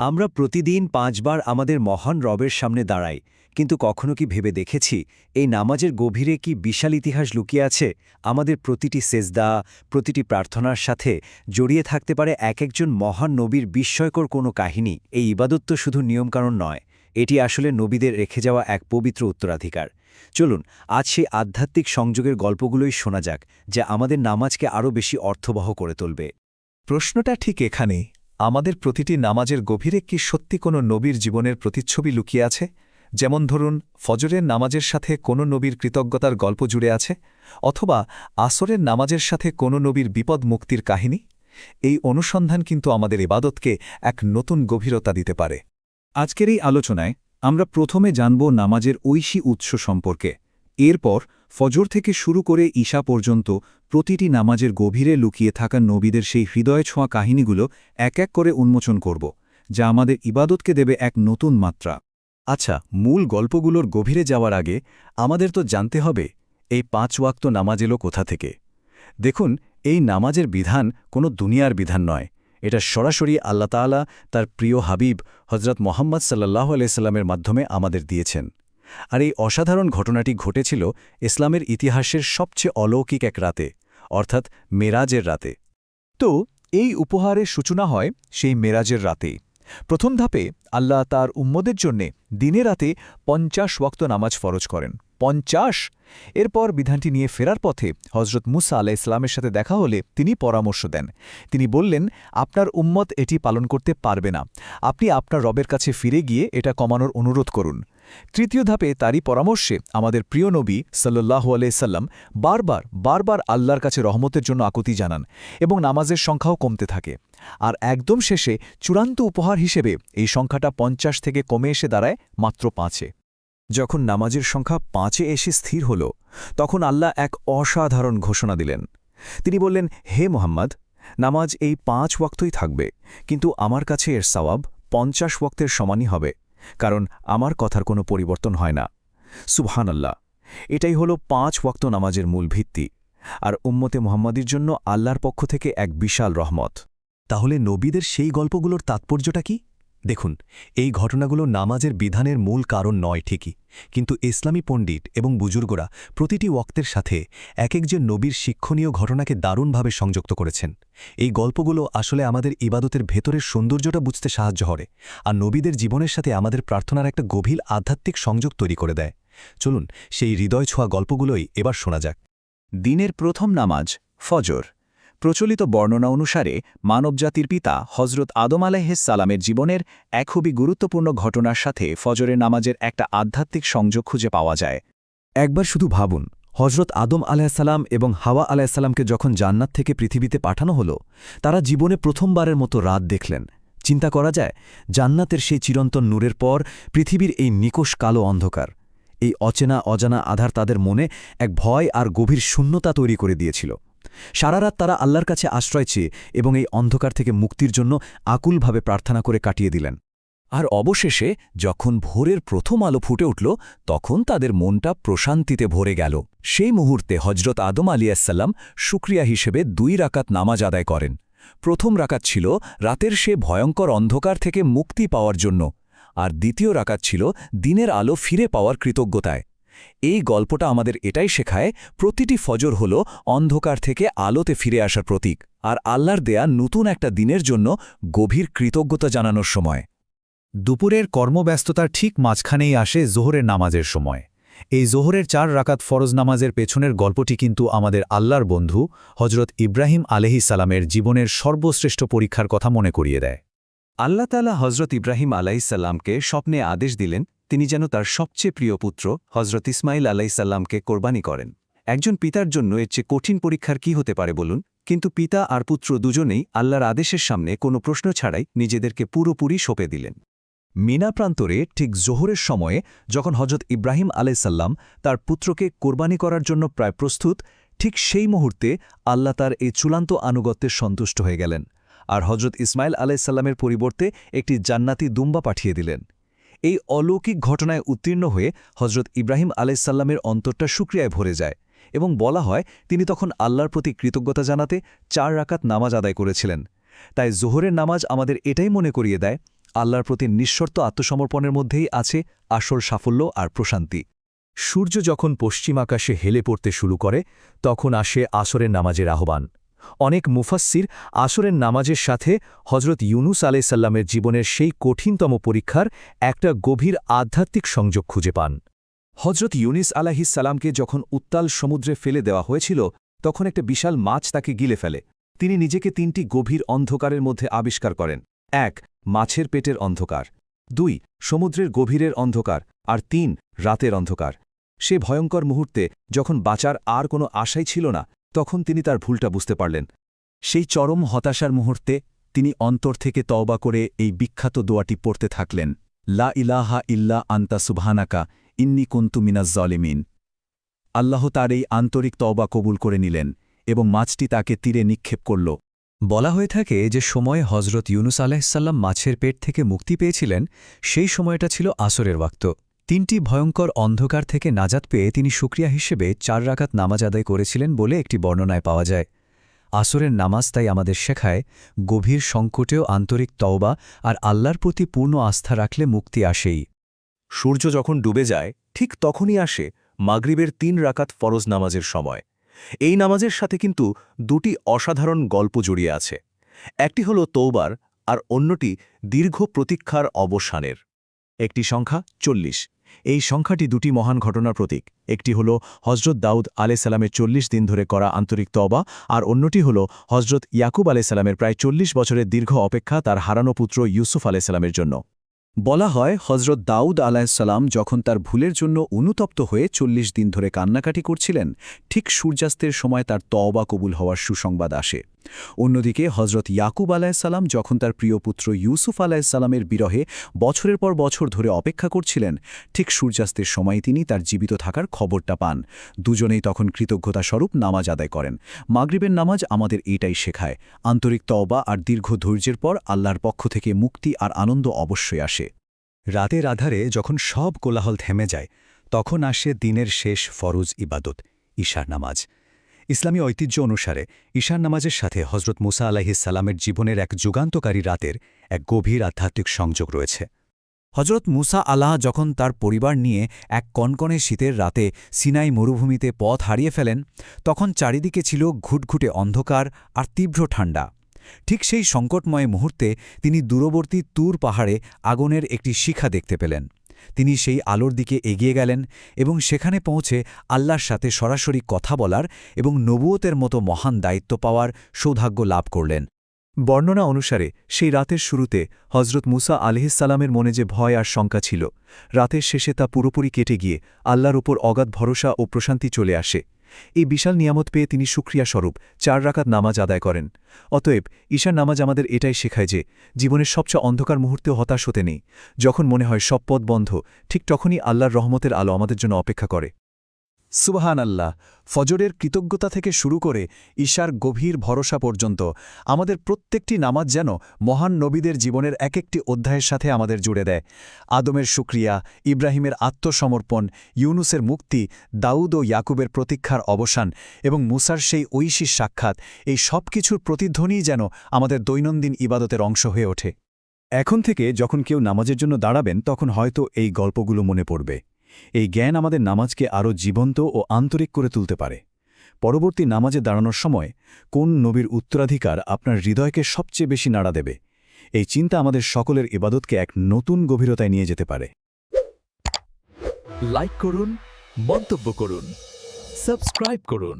আমরা প্রতিদিন পাঁচবার আমাদের মহান রবের সামনে দাঁড়াই, কিন্তু কখনো কি ভেবে দেখেছি, এই নামাজের গভীরে কি বিশাল ইতিহাস লুকিয়ে আছে? আমাদের প্রতিটি সেজদা, প্রতিটি প্রার্থনার সাথে জড়িয়ে থাকতে পারে এক একজন মহান নবীর বিস্ময়কর কোনো কাহিনী। এই ইবাদত তো শুধু নিয়মকানুন নয়, এটি আসলে নবীদের রেখে যাওয়া এক পবিত্র উত্তরাধিকার। চলুন, আজ সেই আধ্যাত্মিক সংযোগের গল্পগুলোই শোনা যাক, যা আমাদের নামাজকে আরও বেশি অর্থবহ করে তুলবে। প্রশ্নটা ঠিক এখানে আমাদের প্রতিটি নামাজের গভীরে কি সত্যি কোনো নবীর জীবনের প্রতিচ্ছবি লুকিয়ে আছে? যেমন ধরুন, ফজরের নামাজের সাথে কোনো নবীর কৃতজ্ঞতার গল্প জুড়ে আছে? অথবা, আসরের নামাজের সাথে কোনো নবীর বিপদ মুক্তির কাহিনী? এই অনুসন্ধান কিন্তু আমাদের ইবাদতকে এক নতুন গভীরতা দিতে পারে। আজকের এই আলোচনায় আমরা প্রথমে জানব নামাজের ঐশী উৎস সম্পর্কে। এরপর ফজর থেকে শুরু করে ঈশা পর্যন্ত প্রতিটি নামাজের গভীরে লুকিয়ে থাকা নবীদের সেই হৃদয় ছোঁয়া কাহিনীগুলো এক এক করে উন্মোচন করব, যা আমাদের ইবাদতকে দেবে এক নতুন মাত্রা। আচ্ছা মূল গল্পগুলোর গভীরে যাওয়ার আগে আমাদের তো জানতে হবে, এই পাঁচ ওয়াক্ত নামাজ এলো কোথা থেকে? দেখুন, এই নামাজের বিধান কোনো দুনিয়ার বিধান নয়। এটা সরাসরি আল্লাহ তাআলা তার প্রিয় হাবিব হজরত মোহাম্মদ সাল্লাহ আলাইস্লামের মাধ্যমে আমাদের দিয়েছেন। আর এই অসাধারণ ঘটনাটি ঘটেছিল ইসলামের ইতিহাসের সবচেয়ে অলৌকিক এক রাতে, অর্থাৎ মেরাজের রাতে। তো, এই উপহারের সূচনা হয় সেই মেরাজের রাতে। প্রথম ধাপে আল্লাহ তার উম্মদের জন্যে দিনে রাতে পঞ্চাশ ওয়াক্ত নামাজ ফরজ করেন। পঞ্চাশ? এরপর বিধানটি নিয়ে ফেরার পথে হজরত মুসা আলাহ ইসলামের সাথে দেখা হলে তিনি পরামর্শ দেন। তিনি বললেন, আপনার উম্মত এটি পালন করতে পারবে না। আপনি আপনার রবের কাছে ফিরে গিয়ে এটা কমানোর অনুরোধ করুন। তৃতীয় ধাপে তারই পরামর্শে আমাদের প্রিয় নবী সাল্লাহু আলাইসাল্লাম বারবার বারবার আল্লাহর কাছে রহমতের জন্য আকুতি জানান এবং নামাজের সংখ্যাও কমতে থাকে। আর একদম শেষে চূড়ান্ত উপহার হিসেবে এই সংখ্যাটা পঞ্চাশ থেকে কমে এসে দাঁড়ায় মাত্র পাঁচে। যখন নামাজের সংখ্যা পাঁচে এসে স্থির হল, তখন আল্লাহ এক অসাধারণ ঘোষণা দিলেন। তিনি বললেন, হে মোহাম্মদ, নামাজ এই পাঁচ ওয়াক্তই থাকবে, কিন্তু আমার কাছে এর সওয়াব পঞ্চাশ ওয়াক্তের সমানই হবে। কারণ আমার কথার কোনো পরিবর্তন হয় না। সুবহান আল্লাহ এটাই হলো পাঁচ ওয়াক্ত নামাজের মূল ভিত্তি, আর উম্মতে মোহাম্মদীর জন্য আল্লাহর পক্ষ থেকে এক বিশাল রহমত। তাহলে নবীদের সেই গল্পগুলোর তাৎপর্যটা কি? দেখুন, এই ঘটনাগুলো নামাজের বিধানের মূল কারণ নয় ঠিকই, কিন্তু ইসলামী পণ্ডিত এবং বুজুর্গরা প্রতিটি ওক্তের সাথে এক একজন নবীর শিক্ষণীয় ঘটনাকে দারুণভাবে সংযুক্ত করেছেন। এই গল্পগুলো আসলে আমাদের ইবাদতের ভেতরের সৌন্দর্যটা বুঝতে সাহায্য করে আর নবীদের জীবনের সাথে আমাদের প্রার্থনার একটা গভীর আধ্যাত্মিক সংযোগ তৈরি করে দেয়। চলুন, সেই হৃদয় ছোঁয়া গল্পগুলোই এবার শোনা যাক। দিনের প্রথম নামাজ, ফজর। প্রচলিত বর্ণনা অনুসারে, মানবজাতির পিতা হজরত আদম সালামের জীবনের এক খুবই গুরুত্বপূর্ণ ঘটনার সাথে ফজরের নামাজের একটা আধ্যাত্মিক সংযোগ খুঁজে পাওয়া যায়। একবার শুধু ভাবুন হজরত আদম আলাহিসাল্লাম এবং হাওয়া আলাহিসাল্লামকে যখন জান্নাত থেকে পৃথিবীতে পাঠানো হল, তারা জীবনে প্রথমবারের মতো রাত দেখলেন। চিন্তা করা যায়, জান্নাতের সেই চিরন্তন নূরের পর পৃথিবীর এই নিকোষ কালো অন্ধকার। এই অচেনা অজানা আধার তাদের মনে এক ভয় আর গভীর শূন্যতা তৈরি করে দিয়েছিল। সারারাত তারা আল্লাহর কাছে আশ্রয় চেয়ে এবং এই অন্ধকার থেকে মুক্তির জন্য আকুলভাবে প্রার্থনা করে কাটিয়ে দিলেন। আর অবশেষে যখন ভোরের প্রথম আলো ফুটে উঠল, তখন তাদের মনটা প্রশান্তিতে ভরে গেল। সেই মুহূর্তে হজরত আদম আলিয়াসাল্লাম শুক্রিয়া হিসেবে দুই রাকাত নামাজ আদায় করেন। প্রথম রাকাত ছিল রাতের সে ভয়ঙ্কর অন্ধকার থেকে মুক্তি পাওয়ার জন্য, আর দ্বিতীয় রাকাত ছিল দিনের আলো ফিরে পাওয়ার কৃতজ্ঞতায়। এই গল্পটা আমাদের এটাই শেখায়, প্রতিটি ফজর হল অন্ধকার থেকে আলোতে ফিরে আসার প্রতীক আর আল্লাহর দেয়া নতুন একটা দিনের জন্য গভীর কৃতজ্ঞতা জানানোর সময়। দুপুরের কর্মব্যস্ততার ঠিক মাঝখানেই আসে জোহরের নামাজের সময়। এই জোহরের চার রাকাত ফরজ নামাজের পেছনের গল্পটি কিন্তু আমাদের আল্লাহর বন্ধু হজরত ইব্রাহিম আলহি সালামের জীবনের সর্বশ্রেষ্ঠ পরীক্ষার কথা মনে করিয়ে দেয়। আল্লাহ তালা হজরত ইব্রাহিম আলাইসাল্লামকে স্বপ্নে আদেশ দিলেন তিনি যেন তার সবচেয়ে প্রিয় পুত্র হজরত ইসমাইল আলাইসাল্লামকে কোরবানি করেন। একজন পিতার জন্য এর চেয়ে কঠিন পরীক্ষার কি হতে পারে বলুন? কিন্তু পিতা আর পুত্র দুজনেই আল্লাহর আদেশের সামনে কোনো প্রশ্ন ছাড়াই নিজেদেরকে পুরোপুরি সঁপে দিলেন। মিনা প্রান্তরে ঠিক জোহরের সময়ে যখন হজরত ইব্রাহিম আলাইসাল্লাম তার পুত্রকে কোরবানি করার জন্য প্রায় প্রস্তুত, ঠিক সেই মুহূর্তে আল্লাহ তার এই চূড়ান্ত আনুগত্যের সন্তুষ্ট হয়ে গেলেন। আর হজরত ইসমাইল আলাইসাল্লামের পরিবর্তে একটি জান্নাতি দুম্বা পাঠিয়ে দিলেন। এই অলৌকিক ঘটনায় উত্তীর্ণ হয়ে হজরত ইব্রাহিম আলাইসাল্লামের অন্তরটা শুক্রিয়ায় ভরে যায় এবং বলা হয়, তিনি তখন আল্লাহর প্রতি কৃতজ্ঞতা জানাতে চার রাকাত নামাজ আদায় করেছিলেন। তাই জোহরের নামাজ আমাদের এটাই মনে করিয়ে দেয়, আল্লাহর প্রতি নিঃশর্ত আত্মসমর্পণের মধ্যেই আছে আসল সাফল্য আর প্রশান্তি। সূর্য যখন পশ্চিম আকাশে হেলে পড়তে শুরু করে, তখন আসে আসরের নামাজের আহ্বান। অনেক মুফাসসির আসরের নামাজের সাথে হজরত ইউনুস আলাইসাল্লামের জীবনের সেই কঠিনতম পরীক্ষার একটা গভীর আধ্যাত্মিক সংযোগ খুঁজে পান। হজরত ইউনিস আলাহিসাল্লামকে যখন উত্তাল সমুদ্রে ফেলে দেওয়া হয়েছিল, তখন একটা বিশাল মাছ তাকে গিলে ফেলে। তিনি নিজেকে তিনটি গভীর অন্ধকারের মধ্যে আবিষ্কার করেন। এক, মাছের পেটের অন্ধকার। দুই, সমুদ্রের গভীরের অন্ধকার। আর তিন, রাতের অন্ধকার। সে ভয়ঙ্কর মুহূর্তে যখন বাঁচার আর কোনো আশাই ছিল না তখন তিনি তার ভুলটা বুঝতে পারলেন। সেই চরম হতাশার মুহূর্তে তিনি অন্তর থেকে তওবা করে এই বিখ্যাত দোয়াটি পড়তে থাকলেন, লা ইলাহা ইল্লা আন্তা সুবহানাকা, ইন্নি কুন্তু মিনাজ জলিমিন। আল্লাহ তার এই আন্তরিক তওবা কবুল করে নিলেন এবং মাছটি তাকে তীরে নিক্ষেপ করল। বলা হয়ে থাকে যে সময়ে হজরত ইউনুস আলাহিসাল্লাম মাছের পেট থেকে মুক্তি পেয়েছিলেন, সেই সময়টা ছিল আসরের ওয়াক্ত। তিনটি ভয়ঙ্কর অন্ধকার থেকে নাজাত পেয়ে তিনি সুক্রিয়া হিসেবে চার রাকাত নামাজ আদায় করেছিলেন বলে একটি বর্ণনায় পাওয়া যায়। আসরের নামাজ তাই আমাদের শেখায়, গভীর সংকটেও আন্তরিক তওবা আর আল্লাহর প্রতি পূর্ণ আস্থা রাখলে মুক্তি আসেই। সূর্য যখন ডুবে যায়, ঠিক তখনই আসে মাগরিবের তিন রাকাত ফরজ নামাজের সময়। এই নামাজের সাথে কিন্তু দুটি অসাধারণ গল্প জড়িয়ে আছে। একটি হল তৌবার আর অন্যটি দীর্ঘ প্রতীক্ষার অবসানের। একটি সংখ্যা চল্লিশ। এই সংখ্যাটি দুটি মহান ঘটনার প্রতীক। একটি হল হজরত দাউদ আলে সালামের চল্লিশ দিন ধরে করা আন্তরিক তবা আর অন্যটি হল হজরত ইয়াকুব আলে সালামের প্রায় চল্লিশ বছরের দীর্ঘ অপেক্ষা তার হারানো পুত্র ইউসুফ আলে সালামের জন্য। বলা হয় হজরত দাউদ আলাহিসাল্লাম যখন তার ভুলের জন্য অনুতপ্ত হয়ে চল্লিশ দিন ধরে কান্নাকাটি করছিলেন, ঠিক সূর্যাস্তের সময় তার তওবা কবুল হওয়ার সুসংবাদ আসে। অন্যদিকে হজরত ইয়াকুব আলাহিসাল্লাম যখন তার প্রিয় পুত্র ইউসুফ আলাহিসাল্লামের বিরহে বছরের পর বছর ধরে অপেক্ষা করছিলেন, ঠিক সূর্যাস্তের সময় তিনি তার জীবিত থাকার খবরটা পান। দুজনেই তখন কৃতজ্ঞতা স্বরূপ নামাজ আদায় করেন। মাগরিবের নামাজ আমাদের এটাই শেখায়, আন্তরিক তওবা আর দীর্ঘ ধৈর্যের পর আল্লাহর পক্ষ থেকে মুক্তি আর আনন্দ অবশ্যই আসে। রাতের আধারে যখন সব কোলাহল থেমে যায়, তখন আসে দিনের শেষ ফরজ ইবাদত, ঈশার নামাজ। ইসলামী ঐতিহ্য অনুসারে ঈশান নামাজের সাথে হজরত মুসা আলাহিসাল্লামের জীবনের এক যুগান্তকারী রাতের এক গভীর আধ্যাত্মিক সংযোগ রয়েছে। হজরত মুসা আলাহ যখন তার পরিবার নিয়ে এক কনকনে শীতের রাতে সিনাই মরুভূমিতে পথ হারিয়ে ফেলেন, তখন চারিদিকে ছিল ঘুটঘুটে অন্ধকার আর তীব্র ঠান্ডা ঠিক সেই সংকটময় মুহূর্তে তিনি দূরবর্তী তুর পাহাড়ে আগুনের একটি শিখা দেখতে পেলেন। তিনি সেই আলোর দিকে এগিয়ে গেলেন এবং সেখানে পৌঁছে আল্লাহর সাথে সরাসরি কথা বলার এবং নবুয়তের মতো মহান দায়িত্ব পাওয়ার সৌভাগ্য লাভ করলেন। বর্ণনা অনুসারে, সেই রাতের শুরুতে হজরত মুসা আলহিসাল্লামের মনে যে ভয় আর শঙ্কা ছিল, রাতের শেষে তা পুরোপুরি কেটে গিয়ে আল্লাহর ওপর অগাধ ভরসা ও প্রশান্তি চলে আসে। এই বিশাল নিয়ামত পেয়ে তিনি সুক্রিয়া স্বরূপ চার রাকাত নামাজ আদায় করেন। অতএব ঈশার নামাজ আমাদের এটাই শেখায় যে, জীবনের সবচেয়ে অন্ধকার মুহূর্তেও হতাশ হতে নেই। যখন মনে হয় সব পথ বন্ধ, ঠিক তখনই আল্লাহর রহমতের আলো আমাদের জন্য অপেক্ষা করে। সুবাহান আল্লাহ ফজরের কৃতজ্ঞতা থেকে শুরু করে ঈশার গভীর ভরসা পর্যন্ত আমাদের প্রত্যেকটি নামাজ যেন মহান নবীদের জীবনের এক একটি অধ্যায়ের সাথে আমাদের জুড়ে দেয়। আদমের সুক্রিয়া ইব্রাহিমের আত্মসমর্পণ, ইউনুসের মুক্তি, দাউদ ও ইয়াকুবের প্রতীক্ষার অবসান এবং মুসার সেই ঐশী সাক্ষাৎ, এই সব কিছুর প্রতিধ্বনিই যেন আমাদের দৈনন্দিন ইবাদতের অংশ হয়ে ওঠে। এখন থেকে যখন কেউ নামাজের জন্য দাঁড়াবেন, তখন হয়তো এই গল্পগুলো মনে পড়বে। এই জ্ঞান আমাদের নামাজকে আরও জীবন্ত ও আন্তরিক করে তুলতে পারে। পরবর্তী নামাজে দাঁড়ানোর সময় কোন নবীর উত্তরাধিকার আপনার হৃদয়কে সবচেয়ে বেশি নাড়া দেবে? এই চিন্তা আমাদের সকলের ইবাদতকে এক নতুন গভীরতায় নিয়ে যেতে পারে। লাইক করুন, মন্তব্য করুন, সাবস্ক্রাইব করুন।